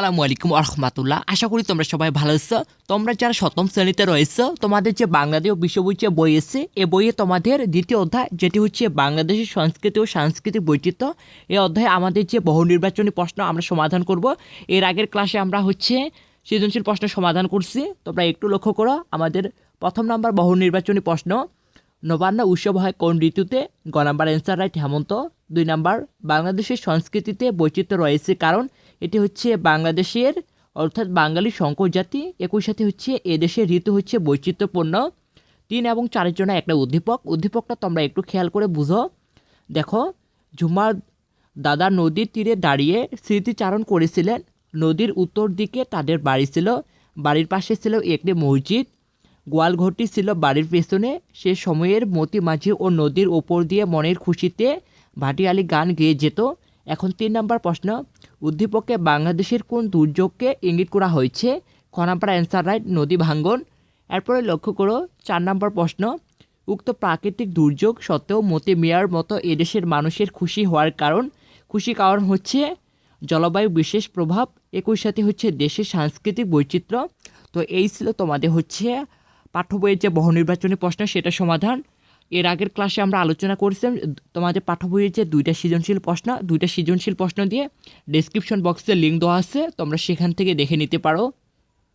আসসালামু আলাইকুম আহমাতুল্লাহ আশা করি তোমরা সবাই ভালো আছো। তোমরা যারা সপ্তম শ্রেণীতে রয়েছো, তোমাদের যে বাংলাদেশ বিশ্ব বই এসে এ বইয়ে তোমাদের দ্বিতীয় অধ্যায়, যেটি হচ্ছে বাংলাদেশের সংস্কৃতি ও সাংস্কৃতিক বৈচিত্র্য। এই অধ্যায়ে আমাদের যে বহু নির্বাচনী প্রশ্ন আমরা সমাধান করব। এর আগের ক্লাসে আমরা হচ্ছে সৃজনশীল প্রশ্ন সমাধান করছি। তোমরা একটু লক্ষ্য করো, আমাদের প্রথম নাম্বার বহু নির্বাচনী প্রশ্ন। নবান্ন উৎসব হয় কোন ঋতুতে? গ নাম্বার অ্যান্সার রাইট হেমন্ত। দুই নাম্বার, বাংলাদেশের সংস্কৃতিতে বৈচিত্র্য রয়েছে কারণ এটি হচ্ছে বাংলাদেশের, অর্থাৎ বাঙালি সংকর জাতি একই সাথে হচ্ছে এদেশের ঋতু হচ্ছে বৈচিত্র্যপূর্ণ। তিন এবং চারের জন্য একটা উদ্দীপক। উদ্দীপকটা তোমরা একটু খেয়াল করে বুঝো। দেখো, ঝুমার দাদা নদীর তীরে দাঁড়িয়ে স্মৃতিচারণ করেছিলেন। নদীর উত্তর দিকে তাদের বাড়ি ছিল। বাড়ির পাশে ছিল একটি মসজিদ। গোয়ালঘরটি ছিল বাড়ির পেছনে। সে সময়ের মতি মাঝি ও নদীর ওপর দিয়ে মনের খুশিতে ভাটিয়ালি গান গেয়ে যেত। এখন তিন নম্বর প্রশ্ন, উদ্দীপকে বাংলাদেশের কোন দুর্যোগকে ইঙ্গিত করা হয়েছে? খ নাম্বার অ্যান্সার রাইট, নদী ভাঙ্গন। এরপরে লক্ষ্য করো, চার নম্বর প্রশ্ন, উক্ত প্রাকৃতিক দুর্যোগ সত্ত্বেও মতি মিয়ার মতো এদেশের মানুষের খুশি হওয়ার কারণ, খুশি কারণ হচ্ছে জলবায়ু বিশেষ প্রভাব, একই সাথে হচ্ছে দেশের সাংস্কৃতিক বৈচিত্র্য। তো এই ছিল তোমাদের হচ্ছে পাঠ্য বইয়ের যে বহনির্বাচনী প্রশ্ন সেটা সমাধান। এর আগের ক্লাসে আমরা আলোচনা করেছিলাম তোমাদের পাঠ্য বইয়ের যে দুইটা সৃজনশীল প্রশ্ন, দুইটা সৃজনশীল প্রশ্ন দিয়ে ডেসক্রিপশন বক্সে লিঙ্ক দেওয়া আছে, তোমরা সেখান থেকে দেখে নিতে পারো।